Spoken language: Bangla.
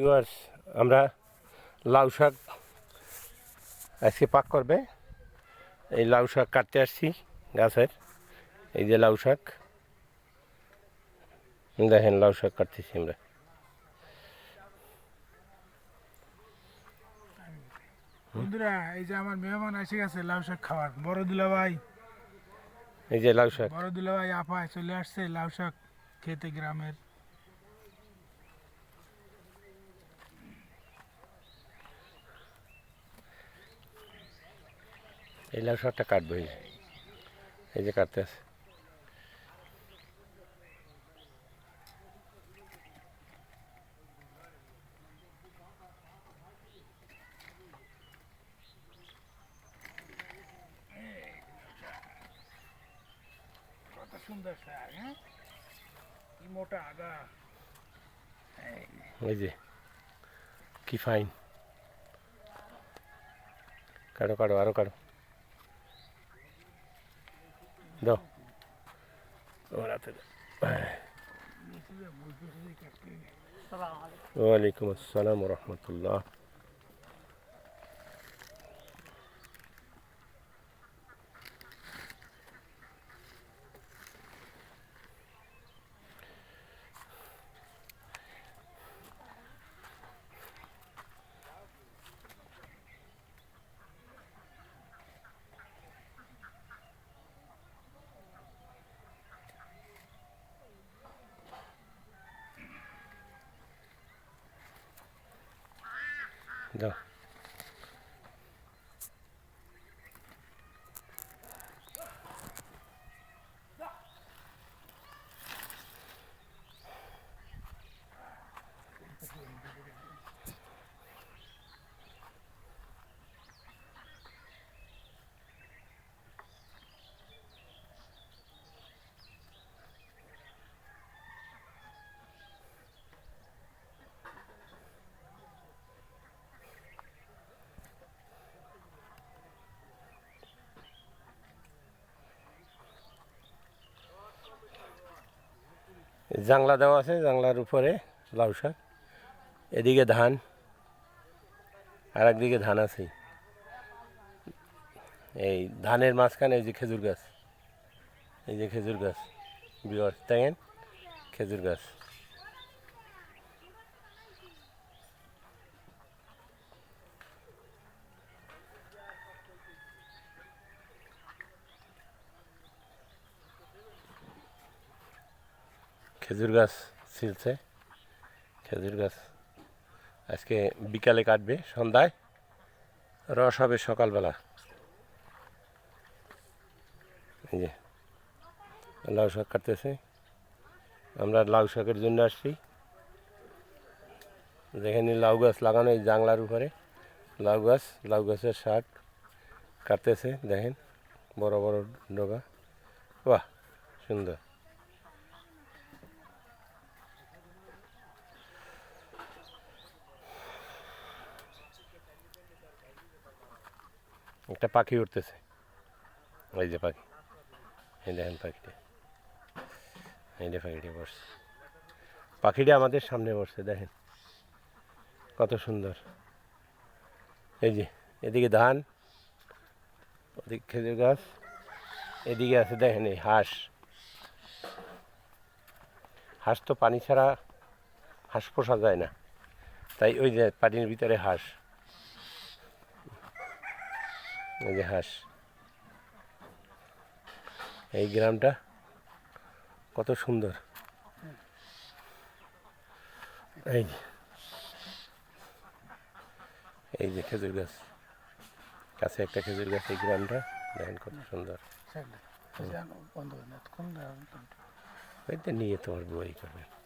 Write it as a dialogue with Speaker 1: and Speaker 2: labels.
Speaker 1: ভিউয়ার্স আমরা লাউ শাক আজকে পাক করবে। এই লাউ শাক কাটতে আসছি গাছের। এই যে লাউ শাক। দেখেন লাউ শাক কাটতেছি আমরা।
Speaker 2: বন্ধুরা এই যে আমার মেহমান এসে গেছে লাউ শাক খাওয়ার। বড় দুলা ভাই।
Speaker 1: এই যে লাউ শাক।
Speaker 2: বড় দুলা ভাই আপা চলে আসছে লাউ শাক খেতে গ্রামের।
Speaker 1: এই লাউ শাকটা কাটবো এই যে। এই যে কাটতে আছে।
Speaker 2: সুন্দর শাক হ্যাঁ? কি মোটা আগা।
Speaker 1: এই যে কি ফাইন কাটো কাটো আরও কাটো। দাও ওর হাতে দাও। ওয়ালাইকুম আসসালাম রহমতুল্লাহ Да. জাংলা দেওয়া আছে, জাংলার উপরে লাউ শাক। এদিকে ধান আর একদিকে ধান আছে। এই ধানের মাঝখানে এই যে খেজুর গাছ, এই যে খেজুর গাছ, বিয়ার দেখেন খেজুর গাছ। খেজুর গাছ ছিলছে খেজুর গাছ আজকে বিকালে কাটবে সন্ধ্যায়, রস হবে সকালবেলা। এই যে, লাউ শাক কাটতেছে। আমরা লাউ শাকের জন্য আসছি। যেখানে লাউ গাছ লাগানো, এই জাংলার উপরে। লাউ গাছ, লাউ গাছের শাক কাটতেছে, দেখেন। বড় বড় ডগা। বাহ, সুন্দর। একটা পাখি উঠতেছে। এই যে পাখি। এই দেখেন পাখিটা। এই যে পাখিটা বসছে। পাখিটা আমাদের সামনে বসছে, দেখেন। কত সুন্দর। এই যে, এদিকে ধান, ওদিকে খেজুর গাছ, এদিকে আছে দেখেন এই হাঁস। হাঁস তো পানি ছাড়া হাঁস পোষা যায় না। তাই ওই যে পানির ভিতরে হাঁস। এই যে হাঁস। এই গ্রামটা কত সুন্দর। এই যে। এই যে খেজুর গাছ। কাছে একটা খেজুর গাছ এই গ্রামটা। দেখেন কত সুন্দর। নিয়ে তোমার বই করবেন